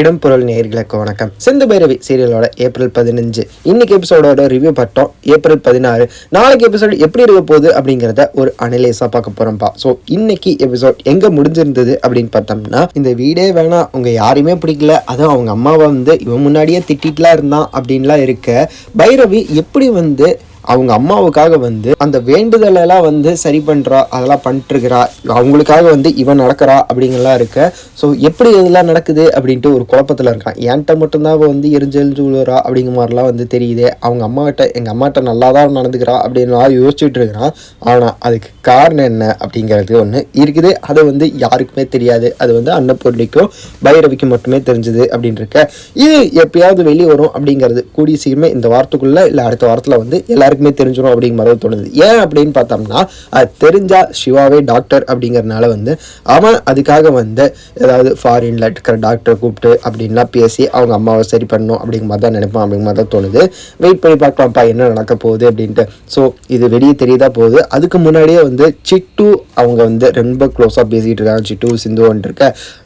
இடம்பொருள் நேர்களுக்கு வணக்கம். சிந்து பைரவி சீரியலோட ஏப்ரல் பதினஞ்சு. இன்னைக்கு எபிசோடோட ரிவ்யூ பட்டோம் ஏப்ரல் பதினாறு. நாளைக்கு எபிசோடு எப்படி இருக்க போகுது அப்படிங்கிறத ஒரு அனலைஸாக பார்க்க போகிறோம்ப்பா ஸோ இன்னைக்கு எபிசோட் எங்கே முடிஞ்சிருந்தது அப்படின்னு பார்த்தோம்னா இந்த வீடே வேணாம். அவங்க யாரையுமே பிடிக்கல. அதுவும் அவங்க அம்மாவை வந்து இவன் முன்னாடியே திட்டிகிட்டுலாம் இருந்தான் அப்படின்லாம் இருக்க பைரவி எப்படி வந்து அவங்க அம்மாவுக்காக வந்து அந்த வேண்டுதலெல்லாம் வந்து சரி பண்ணுறா அதெல்லாம் பண்ணிட்டுருக்கிறா. அவங்களுக்காக வந்து இவன் நடக்கிறா அப்படிங்கலாம் இருக்க. ஸோ எப்படி இதெல்லாம் நடக்குது அப்படின்ட்டு ஒரு குழப்பத்தில் இருக்கான். என்கிட்ட மட்டும்தான் அவள் வந்து எரிஞ்செழிஞ்சு விழுறா அப்படிங்கிற மாதிரிலாம் வந்து தெரியுது. அவங்க அம்மாகிட்ட எங்கள் அம்மாட்ட நல்லா தான் நடந்துக்கிறா அப்படின்லாம் யோசிச்சுட்டு இருக்கிறான். ஆனால் அதுக்கு காரணம் என்ன அப்படிங்கிறது ஒன்று இருக்குது. அது வந்து யாருக்குமே தெரியாது. அது வந்து அன்னபூர்ணிக்கும் பைரவிக்கும் மட்டுமே தெரிஞ்சது அப்படின்னு இருக்க. இது எப்பயாவது வெளியே வரும் அப்படிங்கிறது கூடிய சீக்கிரமே இந்த வாரத்துக்குள்ளே இல்லை அடுத்த வாரத்தில் வந்து எல்லாருக்குமே தெரிஞ்சிடும் அப்படிங்கிற மாதிரி தோணுது. ஏன் அப்படின்னு பார்த்தோம்னா அது தெரிஞ்சால் சிவாவே டாக்டர் அப்படிங்கிறனால வந்து அவன் அதுக்காக வந்து ஏதாவது ஃபாரின்ல இருக்கிற டாக்டரை கூப்பிட்டு அப்படின்லாம் பேசி அவங்க அம்மாவை சரி பண்ணணும் அப்படிங்கிற மாதிரி தான் நினைப்பான் அப்படிங்கிற மாதிரி தான் தோணுது. வெயிட் பண்ணி பார்க்கலாம்ப்பா என்ன நடக்க போகுது அப்படின்ட்டு. ஸோ இது வெளியே தெரியுதா போகுது. அதுக்கு முன்னாடியே வந்து சிட்டு அவங்க வந்து ரொம்ப க்ளோஸாக பேசிகிட்டு இருக்காங்க. சிட்டு சிந்துவன் இருக்க.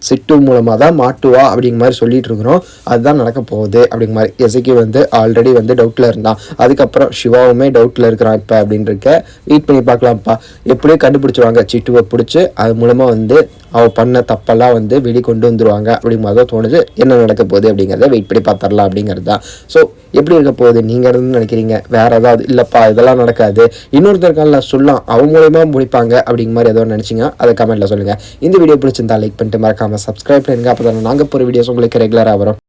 சிட்டு மூலமாக தான் மாட்டுவா அப்படிங்கிற மாதிரி சொல்லிட்டு இருக்கிறோம். அதுதான் நடக்க போகுது அப்படிங்கிற மாதிரி. எசைக்கு வந்து ஆல்ரெடி வந்து டவுட்டில் இருந்தான். அதுக்கப்புறம் சிவாவும் டவுட்டில் இருக்கிறான் இப்போ அப்படின்றக்க வெயிட் பண்ணி பார்க்கலாம்ப்பா. எப்படியோ கண்டுபிடிச்சிருவாங்க. சிட்டுவை பிடிச்சி அது மூலமாக வந்து அவள் பண்ண தப்பெல்லாம் வந்து வெளி கொண்டு வந்துருவாங்க. அப்படிங்கிற மாதிரி தோணுது என்ன நடக்க போகுது அப்படிங்கிறத வெயிட் பண்ணி பார்த்துடலாம் அப்படிங்கிறது தான். ஸோ எப்படி இருக்க போகுது? நீங்கள் இருந்து நினைக்கிறீங்க? வேற ஏதாவது இல்லைப்பா இதெல்லாம் நடக்காது. இன்னொருத்தர் காலில் சொல்லலாம். அவங்க மூலயமா முடிப்பாங்க அப்படிங்கிற மாதிரி ஏதோ நினச்சிங்க அதை கமெண்ட்டில் சொல்லுங்கள் இந்த வீடியோ பிடிச்சிருந்தா லைக் பண்ணிட்டு மறக்காமல் சப்ஸ்கிரைப் பண்ணுங்க. அப்போ தான் நாங்கள் போகிற வீடியோஸ் உங்களுக்கு ரெகுலராக வரும்.